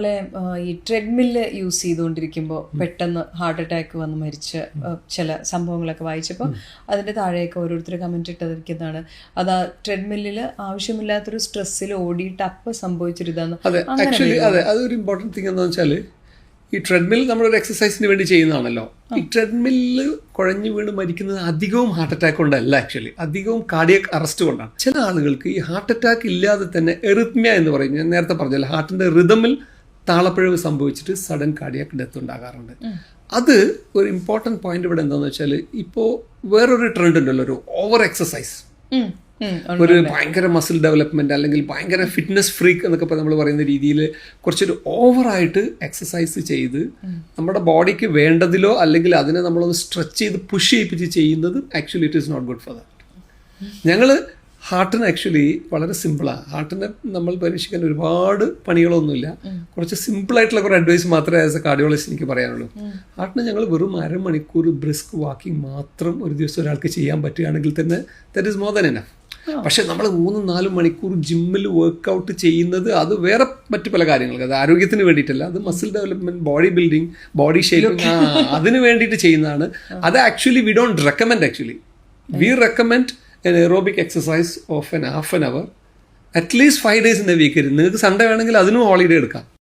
ആ, ഈ treadmill use ചെയ്തുകൊണ്ടിരിക്കുമ്പോൾ പെട്ടെന്ന് ഹാർട്ട് അറ്റാക്ക് വന്ന് മരിച്ച ചില സംഭവങ്ങളൊക്കെ വായിച്ചപ്പോൾ അതിന്റെ താഴെയൊക്കെ ഓരോരുത്തർ കമന്റ് ഇട്ടതിരിക്കുന്നതാണ്. അത് ആ ട്രെഡ്മില്ലിൽ ആവശ്യമില്ലാത്തൊരു സ്ട്രെസ്സിൽ ഓടിയിട്ട് അപ്പം സംഭവിച്ചിരുതാന്ന് അതെ ആക്ച്വലി അതെ അതൊരു ഇമ്പോർട്ടന്റ് തിങ് എന്താണെന്ന് വെച്ചാൽ ഈ ട്രെഡ്മിൽ നമ്മളൊരു എക്സസൈസിന് വേണ്ടി ചെയ്യുന്നതാണല്ലോ. ഈ ട്രെഡ്മില്ല് കുഴഞ്ഞു വീണ് മരിക്കുന്നത് അധികവും ഹാർട്ട് അറ്റാക്ക് കൊണ്ടല്ല ആക്ച്വലി അധികവും കാർഡിയക് അറസ്റ്റ് കൊണ്ടാണ്. ചില ആളുകൾക്ക് ഈ ഹാർട്ട് അറ്റാക്ക് ഇല്ലാതെ തന്നെ എറിത്മ്യ എന്ന് പറയും. ഞാൻ നേരത്തെ പറഞ്ഞല്ലോ ഹാർട്ടിന്റെ റിതമിൽ താളപ്പിഴവ് സംഭവിച്ചിട്ട് സഡൻ കാർഡിയാക് ഡെത്ത് ഉണ്ടാകാറുണ്ട്. അത് ഒരു ഇമ്പോർട്ടന്റ് പോയിന്റ് ഇവിടെ എന്താണെന്ന് വെച്ചാൽ ഇപ്പോൾ വേറൊരു ട്രെൻഡ് ഉണ്ടല്ലോ ഒരു ഓവർ എക്സസൈസ്. ഒരു ഭയങ്കര മസിൽ ഡെവലപ്മെന്റ് അല്ലെങ്കിൽ ഭയങ്കര ഫിറ്റ്നസ് ഫ്രീക്ക് എന്നൊക്കെ നമ്മൾ പറയുന്ന രീതിയിൽ കുറച്ചൊരു ഓവറായിട്ട് എക്സസൈസ് ചെയ്ത് നമ്മുടെ ബോഡിക്ക് വേണ്ടതിലോ അല്ലെങ്കിൽ അതിനെ നമ്മളൊന്ന് സ്ട്രെച്ച് ചെയ്ത് പുഷ് ചെയ്യിപ്പിച്ച് ചെയ്യുന്നത് actually it is not good for that ഞങ്ങൾ ഹാർട്ടിന് ആക്ച്വലി വളരെ സിമ്പിളാണ് ഹാർട്ടിനെ നമ്മൾ പരീക്ഷിക്കാൻ ഒരുപാട് പണികളൊന്നുമില്ല. കുറച്ച് സിമ്പിളായിട്ടുള്ള കുറേ അഡ്വൈസ് മാത്രമേ ആസ് എ കാർഡിയോളജിസ്റ്റ് എനിക്ക് പറയാനുള്ളൂ. ഹാർട്ടിന് ഞങ്ങൾ വെറും അരമണിക്കൂർ ബ്രിസ്ക് വാക്കിംഗ് മാത്രം ഒരു ദിവസം ഒരാൾക്ക് ചെയ്യാൻ പറ്റുകയാണെങ്കിൽ തന്നെ that is more than enough പക്ഷെ നമ്മൾ മൂന്നും നാലും മണിക്കൂർ ജിമ്മിൽ വർക്ക്ഔട്ട് ചെയ്യുന്നത് അത് വേറെ മറ്റു പല കാര്യങ്ങൾക്ക്. അത് ആരോഗ്യത്തിന് വേണ്ടിയിട്ടല്ല അത് muscle development body building body shaping അതിന് വേണ്ടിയിട്ട് ചെയ്യുന്നതാണ്. അത് actually we don't recommend actually we recommend an aerobic exercise of an half an hour at least five days in a week നിങ്ങൾക്ക് സൺഡേ വേണമെങ്കിൽ അതിനും ഹോളിഡേ എടുക്കാം.